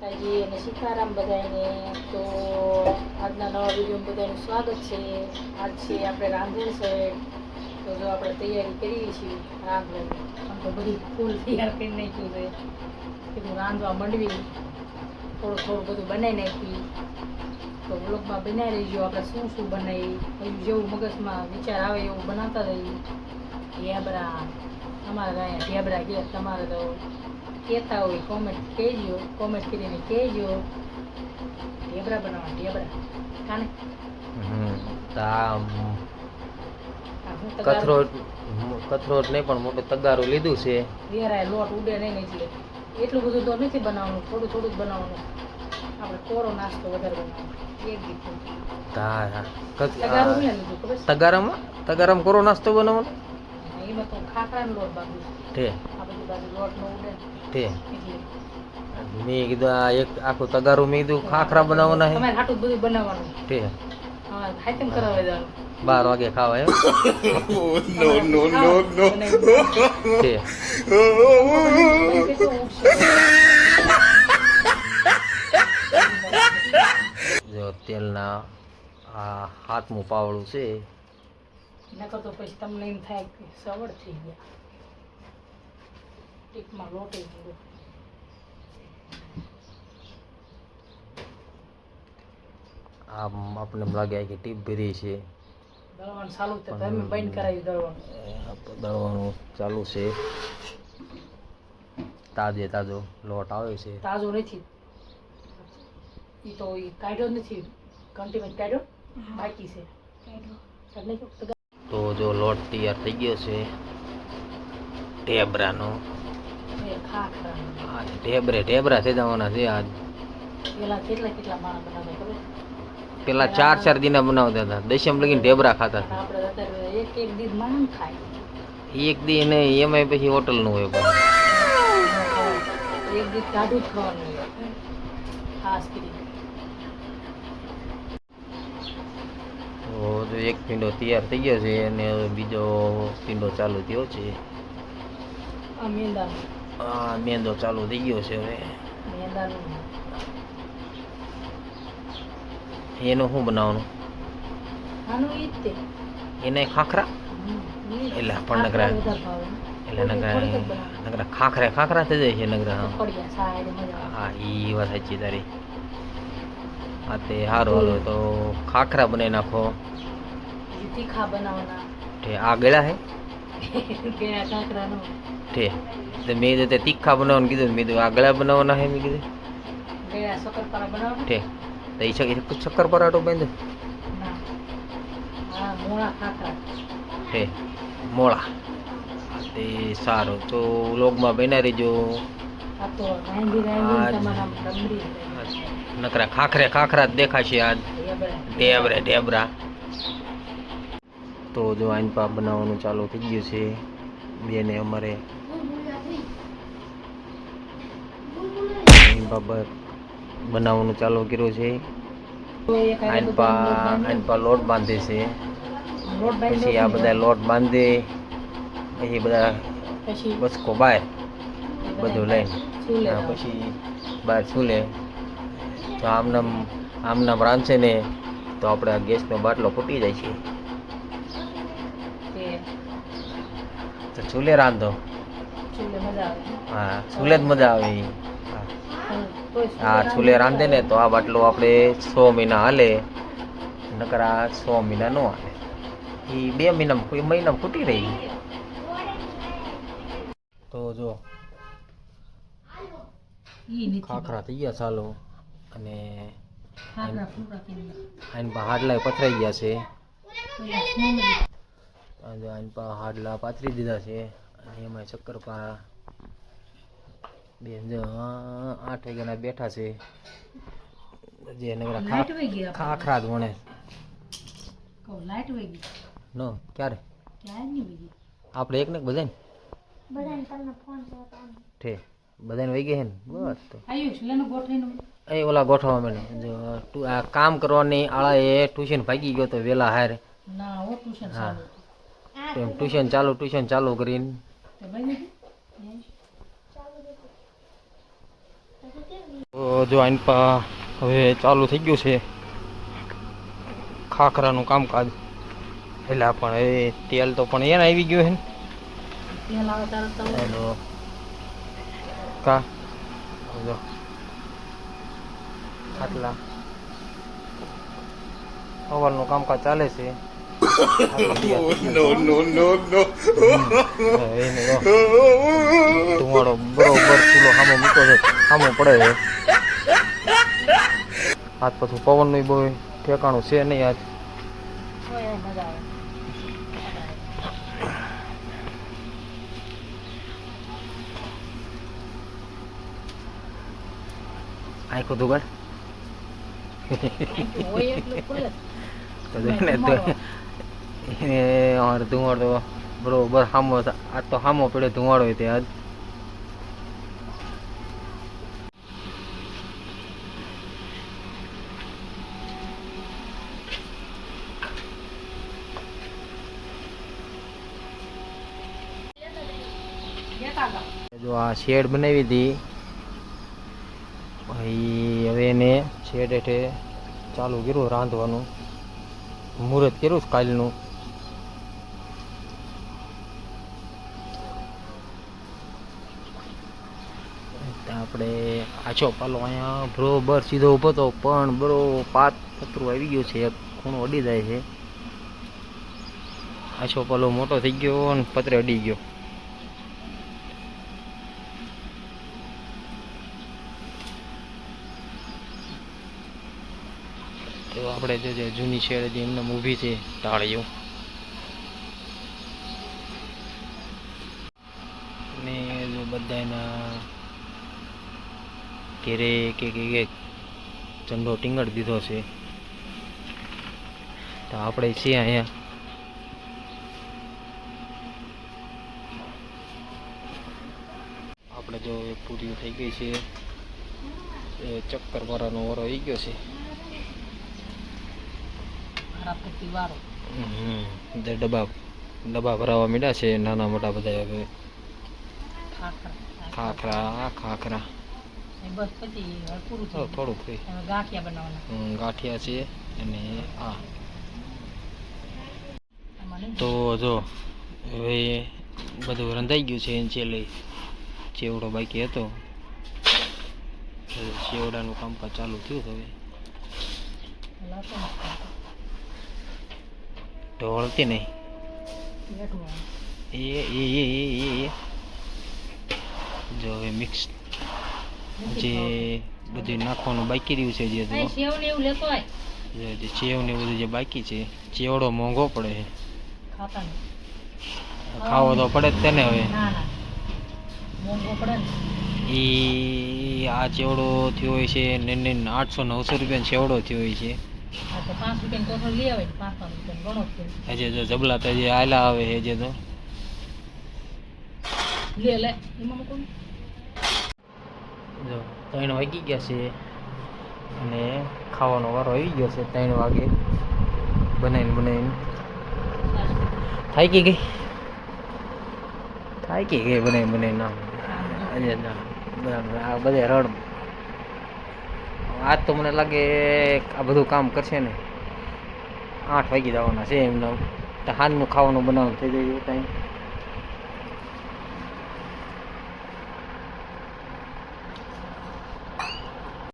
માતાજી અને સીતારામ બધાને તો આજના નવા વીડિયો બધાનું સ્વાગત છે. આજ છે આપણે રાંધણ છે તો જો આપણે તૈયારી કરીએ છીએ રાંધવાની. આમ તો બધી ફૂલ તૈયાર કરી નાખ્યું છે. કીધું રાંધવા માંડવી. થોડું થોડું બધું બનાવી નાખી. તો બ્લોગમાં બનાવી રહીજો આપણે શું શું બનાવી? એવું જેવું મગજમાં વિચાર આવે એવું બનાવતા રહીએ. ઢેબરા અમારા ઢેબરા કે તમારે તો કહેતા હોય કોમેન્ટ કહેજો કોમેન્ટ કરીને કહેજો ઢેબરા બનાવવા ઢેબરા કાને કથરોટ કથરોટ નહીં પણ મોટું તગારું લીધું છે વેરાય લોટ ઉડે નહીં એટલે એટલું બધું તો નથી બનાવવાનું થોડું થોડું જ બનાવવાનું આપણે કોરો નાસ્તો વધારે બનાવવાનો એક દીધું? તગારામાં તગારામાં કરો નાસ્તો બનાવવાનો એમાં તો ખાખરાનો લોટ બાંધુ એટલે. મેં કીધું આ એક આખું તગારું મેં કીધું ખાખરા બનાવવાના તમારે ખાટું બધું બનાવવાનું. હા જવાનું. બાર વાગે ખાવા એમ? નો નો નો નો ઠે જો તેલના આ હાથમું પાવડું છે. નકર તો પછી તમને એમ થાય કે સવડ થઈ ગયા. ટીકમાં લોટે ગયો આમ આપણને લાગે કે ટીપ ભરી છે. દળવાનું ચાલુ તો તમે બંધ કરાવી દળવાનું. દળવાનું ચાલુ છે. તાજે તાજો લોટ આવે છે. તાજો નથી. ઈ તો ઈ કાઢ્યો જ નથી. કન્ટિન્યુ કાઢ્યો. બાકી છે. તો જો લોટ તૈયાર થઈ ગયો છે. ઢેબરાનો ઢેબરે ઢેબરા થઈ જવાના છે આજ. પેલા કેટલા કેટલા માણસ બનાવતા ખબર? પેલા ચાર ચાર દિના બનાવતા હતા. દશમ લગીને ઢેબરા ખાતા એક એક દીધ માણસ ખાય. એક દી ને એમાં પછી હોટલનું હોય પણ. એક કાઢું ખાવાનું. ખાસ એક પીંડો તૈયાર થઈ ગયો છે અને હવે બીજો પીંડો ચાલુ થયો છે. આ મેંદા આ મેંદો ચાલુ થઈ ગયો છે હવે. એનું શું બનાવવાનું? એને ખાખરા. એટલે પણ નગરા. એટલે નગરા નગરા ખાખરા ખાખરા થઈ જાય છે નગરા હા. હા ઈ વાત સાચી તારી. હા તે સારું હાલો તો ખાખરા બનાવી નાખો. તીખા બનાવવાના. આ ગળા હે ઠે તો મેં કીધું તે તીખા બનાવવાનું કીધું મેં કીધું આ બનાવવાના હે મેં કીધું. ઠે તો એ શક- શક્કર પરાઠો બાંધો? મોળા ઠે મોળા. તે સારું. તો લોગમાં બના રહીજો. નકરા ખાખરે ખાખરા જ દેખાશે આજ. ઢેબરે ઢેબરા. તો જો આઈન પાપ બનાવવાનું ચાલુ થઈ ગયું છે. બેને અમારે આઈન બનાવવાનું ચાલુ કર્યું છે. તો એક હારે આઈન બધું પા લોટ બાંધો. છે. પછી આ બધા લોટ બાંધે, પછી બધા બસકો બહાર બધું લઈને પછી બહાર છૂલે તો આમનામ આમનામ રાંધશે ને, તો આપણે ગેસનો બાટલો ફૂટી જાય છે તો ચૂલે રાંધો. હા ચૂલે જ મજા આવે હા. ચૂલે રાંધે ને તો આ બાટલો આપણે છ મહિના હાલે નકર આ છ મહિના ન હાલે. એ બે મહિના મહિના ફૂટી રહી તો જો ખાખરા થઈ ગયા ચાલો. અને આઈન પા હાડલા પથરાઈ ગયા છે. પેલા સ્મેલ આજે આઈન પા હાડલા પાથરી દીધા છે. અને એમાં શક્કરપા બેન આઠ વાગ્યાના બેઠા છે. જે નગરા. ખાખરા જ વણે લાઈટ વહી ગઈ? નો ક્યારે? આપણે એક ને બધાને ઠે બધાને વહી ગયા ને? બસ તો. આયુષ લેનો ગોઠવીને. એ ઓલા ગોઠવવા મને જો આ કામ કરવાની આળા એ ટ્યુશન ભાગી ગયો તો વેલા હારે. ના ઓ ટ્યુશન હા. એમ ટ્યુશન ચાલુ ટ્યુશન ચાલુ કરીને. જો આની પા હવે ચાલુ થઈ ગયું છે ખાખરાનું કામકાજ. એટલે પણ એ તેલ તો પણ એને આવી ગયું છે ને. કા? જો. આટલા સવારનું કામકાજ ચાલે છે. નો નો નો નો તમારો બરોબર ચૂલો સામો મૂકો છે. સામો પડે છે. આજ પાછું પવનનું બહુ ઠેકાણું છે નહીં આજ. આખું દુગાડ તો જોઈને અમારે ધુમાડો બરોબર સામો આજ તો સામો પડ્યો ધુમાડો તે આજ. જો આ શેડ બનાવી હતી. ભાઈ, હવે એને શેડ હેઠે ચાલુ કર્યું, રાંધવાનું. મુહૂર્ત કર્યું કાલનું તો આપણે આછો પાલો અહીંયા બરોબર સીધો ઊભો હતો પણ બરો પાત પતરું આવી ગયું છે, ખૂણો અડી જાય છે. આછો પાલો મોટો થઈ ગયો અને પતરે અડી ગયો. તો આપણે જે જૂની જે એમને ઊભી છે ટાળીઓ ને જો બધા ઘેરે કે કે કે ઝંડો ટીંગડ દીધો છે. તો આપણે છીએ અહીંયા. આપણે જો પૂરી થઈ ગઈ છે. એ ચક્કર મારવાનો વારો આવી ગયો છે. જે ડબ્બા ડબ્બા ભરાવા માંડ્યા છે નાના મોટા બધા હવે. ખાખરા ખાખરા. બસ પછી પૂરું થયું થોડુંક થઈ ગાંઠિયા બનાવવાના. ગાંઠિયા છે અને આ. તો જો હવે બધું રંધાઈ ગયું છે એની છેલ્લે. ચેવડો બાકી હતો. ચેવડાનું કામકાજ ચાલુ થયું હવે. ઢોળતી નહીં? એ એ એ એ એ જો હવે મિક્સ જે બધું નાખવાનું બાકી રહ્યું છે જે સેવ ને બધું જે બાકી છે ચેવડો મોંઘો પડે. છે ખાવો તો પડે જ તેને હવે. એ આ ચેવડો થયો હોય છે ને ને આઠસો નવસો રૂપિયાનો ચેવડો થયો હોય છે. તો હજે જો જબલા તો જે આયલા આવે છે જે તો. લે લે એમાં જો ત્રણ વાગી ગયા છે અને ખાવાનો વારો આવી ગયો છે ત્રણ વાગે. બનાવીને બનાવીને. થાકી ગઈ? થાકી ગઈ બનાવી બનાવીને આમ. બરાબર, આ બધે રડ આજ તો મને લાગે આ બધું કામ કરશે ને. આઠ વાગી જવાના છે એમને. હાલનું ખાવાનું બનાવવાનું થઈ જાય ટાઈમ.